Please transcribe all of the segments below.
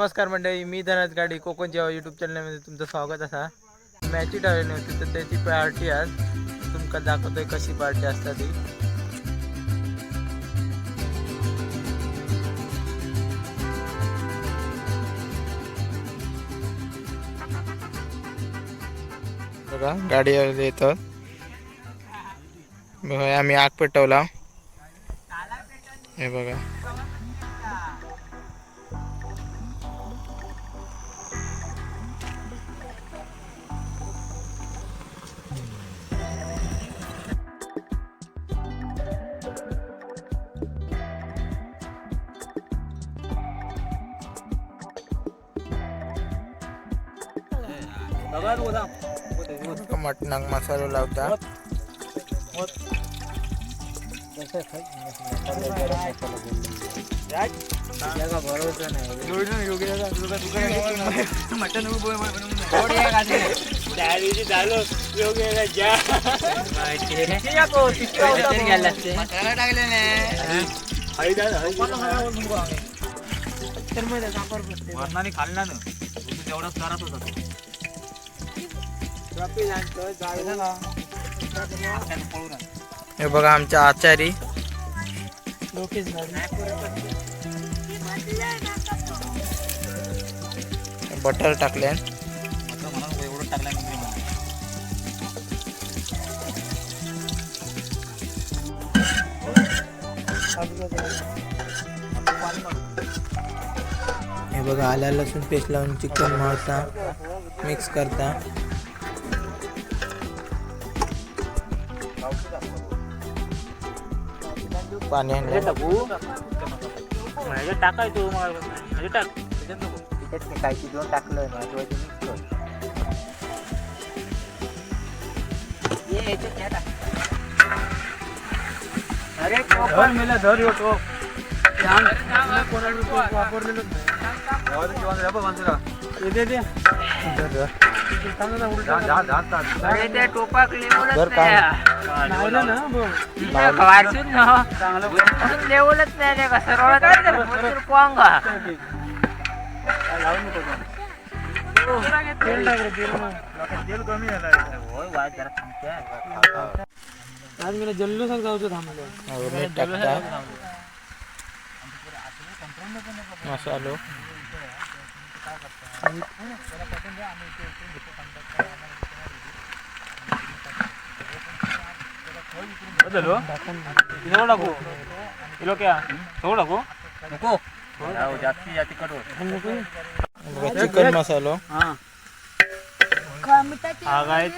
नमस्कार मंडळी मी धनज गाडी कोकण जेव्हा युट्यूब चॅनलमध्ये तुमचं स्वागत असा मॅची ठरवली होती तर त्याची पार्टी आज तुमका दाखवतोय कशी पार्टी असता ती. बघा गाडीवर येतो आम्ही आग पेटवला. हे बघा. मटणाक मसालो लावता. मरणाने खाल्ला ना. तू तेवढाच करत होता हे बघा आमच्या आचारी. बटर टाकले. हे बघा आल्या लसूण पेस्ट लावून चिकन मारता मिक्स करता. पाणी आणलं. टाकू ह्याच्यात टाकायचो मग ह्याच्यात टाक ह्याच्यात नको. कायची दोन टाकलं महत्त्वाचे मिक्स कर धर मेला, धर ह्यो टोप. ये दे, दे. जा, जा, जा, जा. जर काय? लावलं ना, बघ. काय लावू नको तो. तेल रे, कमी झालं आज मी जल्लोषात जाऊचो थांबलो मसालो बदलो किलो टाकू किलो क्या थोडं टाकू नको जास्ती जास्ती कट बघा चिकन मसालो हा हा काय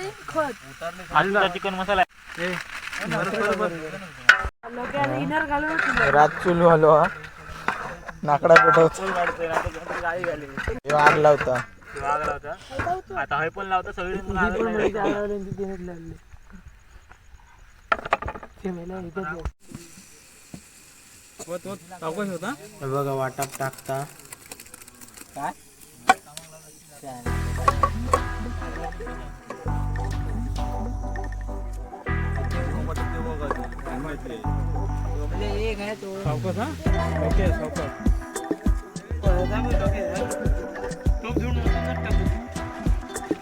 चिकन मसाला आहे. रात चुलू आलो हा नाकडा पेटवतो. ह्यो आग लावता. तो आग लावता. आता हे पण लावता. सगळी होता? हे बघा वाटाप टाकता. सावकाश हा ओके सावकाश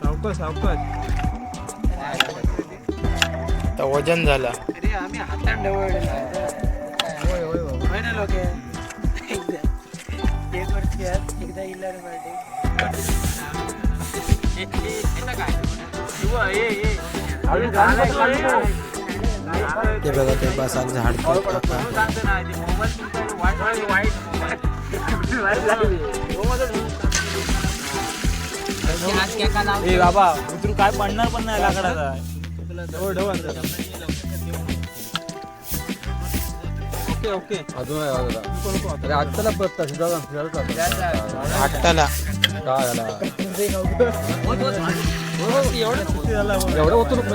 सावकाश सावकाश आता वजन झाला ते बघा ते बसाक झाडतो ए बाबा उतरू काय पडणार पण नाही लाकडाचा ओके ओके. अजून. अरे आजच्याला पत्ता आट्टाला काय झाला? एवढं एवढं होतो नको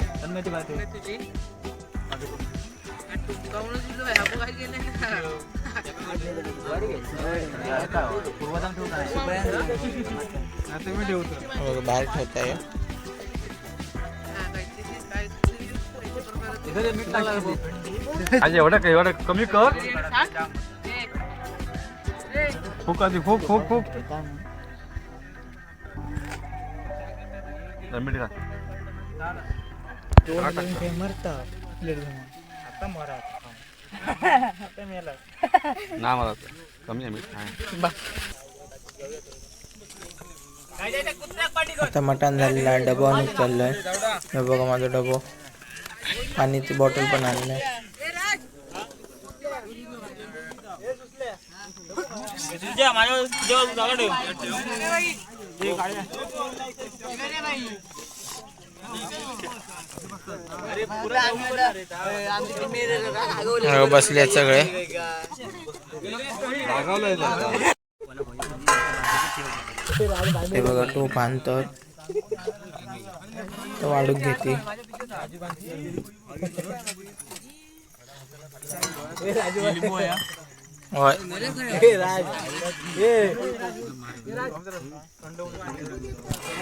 जा तन्मयची बात आहे. ठेवतो बाहेर ठेवताय. आज एवढं काय एवढं कमी कर फुक आधी फुक फुक फुक मीठ का ना मला कमी आहे मीठ आता मटण झालेलं आहे. डबा आणून चाललोय. हे बघा माझा डबो. पाण्याची बॉटल पण आणलंय तुझ्या माझ्या हो, बसले सगळे. हे बघा टोप आणतात. तो वाढून घेते. होय.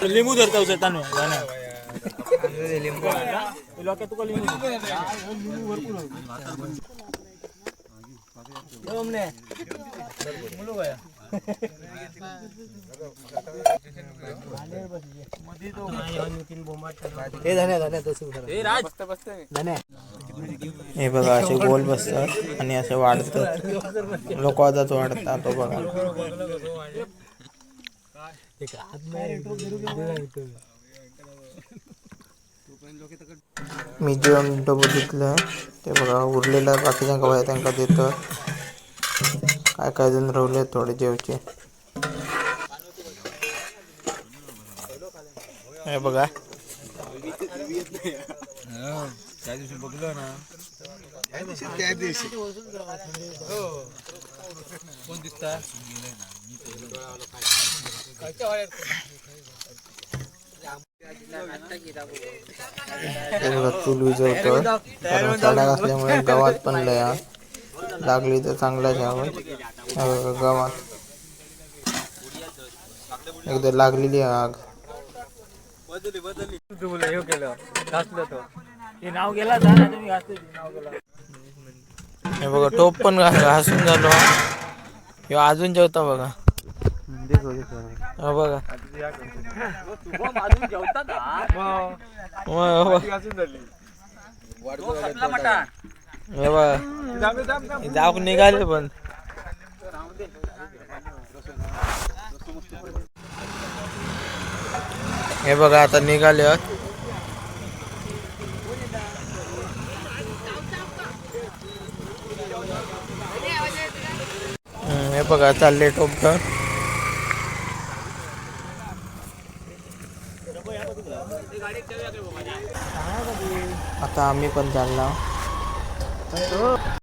लिंबू धरता उचल हे हे बघा असे गोल बसतात आणि असे वाढतात. लोक आजच वाढतात तो बघा. मी जेवण डबो घेतलं ते बघा उरलेलं बाकीच्या गव्हा त्यांना देतो. काय काय जण रवले थोडे जेवचे. हे बघा. हे बघा चूल विजवतो कारण असल्यामुळे गावात पण लय. लागली तर चांगलाच हवं हो. बघा गावात. एकदा लागलेली आहे आग. हे बघा टोप पण घासून झालो. हे अजून जेवता बघा. हो हे बघा. जाऊ निघाले पण. हे बघा आता निघाले हे. बघा चालले टोपकर आता आम्ही पण चाललो.